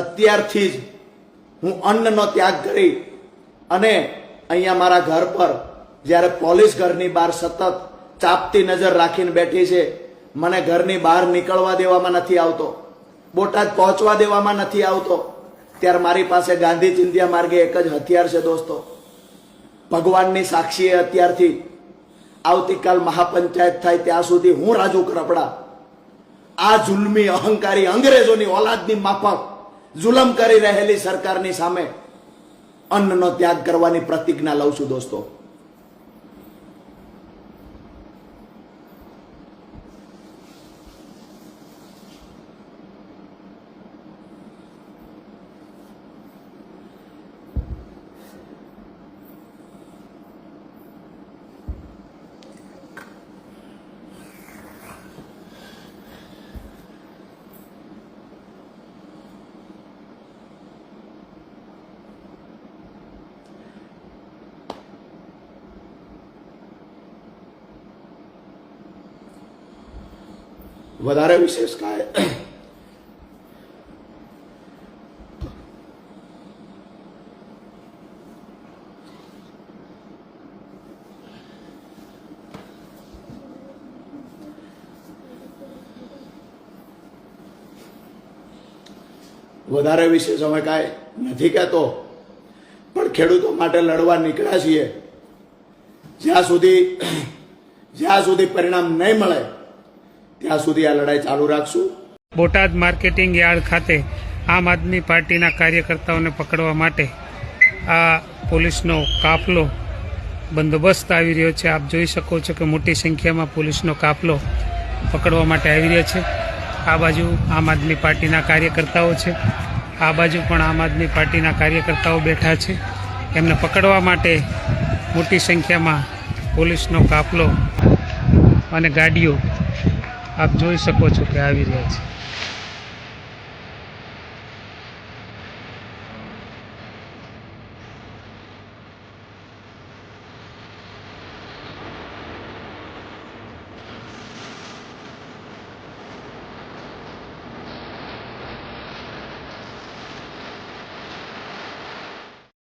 અત્યારથી જ હું અન્નનો ત્યાગ કરી અને અહીંયા મારા ઘર પર જ્યારે પોલીસ ઘરની બહાર સતત ચાપતી નજર રાખીને બેઠી છે, મને ઘરની બહાર નીકળવા દેવામાં નથી આવતો, બોટાદ પહોંચવા દેવામાં નથી આવતો, ત્યારે મારી પાસે ગાંધી ચિંધ્યા માર્ગે એક જ હથિયાર છે દોસ્તો. ભગવાનની સાક્ષીએ અત્યારથી આવતીકાલ મહાપંચાયત થાય ત્યાં સુધી હું રાજુ કરપડા. આ જુલમી અહંકારી અંગ્રેજોની ઓલાદની માફક જુલમ કરી રહેલી સરકારની સામે અન્નનો ત્યાગ કરવાની પ્રતિજ્ઞા લઉં છું દોસ્તો. વધારે વિશેષ કાંઈ. વધારે વિશેષ અમે કાંઈ નથી કહેતો, પણ ખેડૂતો માટે લડવા નીકળ્યા છીએ. જ્યાં સુધી જ્યાં સુધી પરિણામ નહીં મળે ત્યાં સુધી આ લડાઈ ચાલુ રાખશું. બોટાદ માર્કેટિંગ યાર્ડ ખાતે આમ આદમી પાર્ટીના કાર્યકર્તાઓને પકડવા માટે આ પોલીસનો કાફલો બંદોબસ્ત આવી રહ્યો છે. આપ જોઈ શકો છો કે મોટી સંખ્યામાં પોલીસનો કાફલો પકડવા માટે આવી રહ્યો છે. આ બાજુ આમ આદમી પાર્ટીના કાર્યકર્તાઓ છે. આ બાજુ પણ આમ આદમી પાર્ટીના કાર્યકર્તાઓ બેઠા છે. એમને પકડવા માટે મોટી સંખ્યામાં પોલીસનો કાફલો અને ગાડીઓ આપ જોઈ શકો છો કે આવી રહ્યા છે.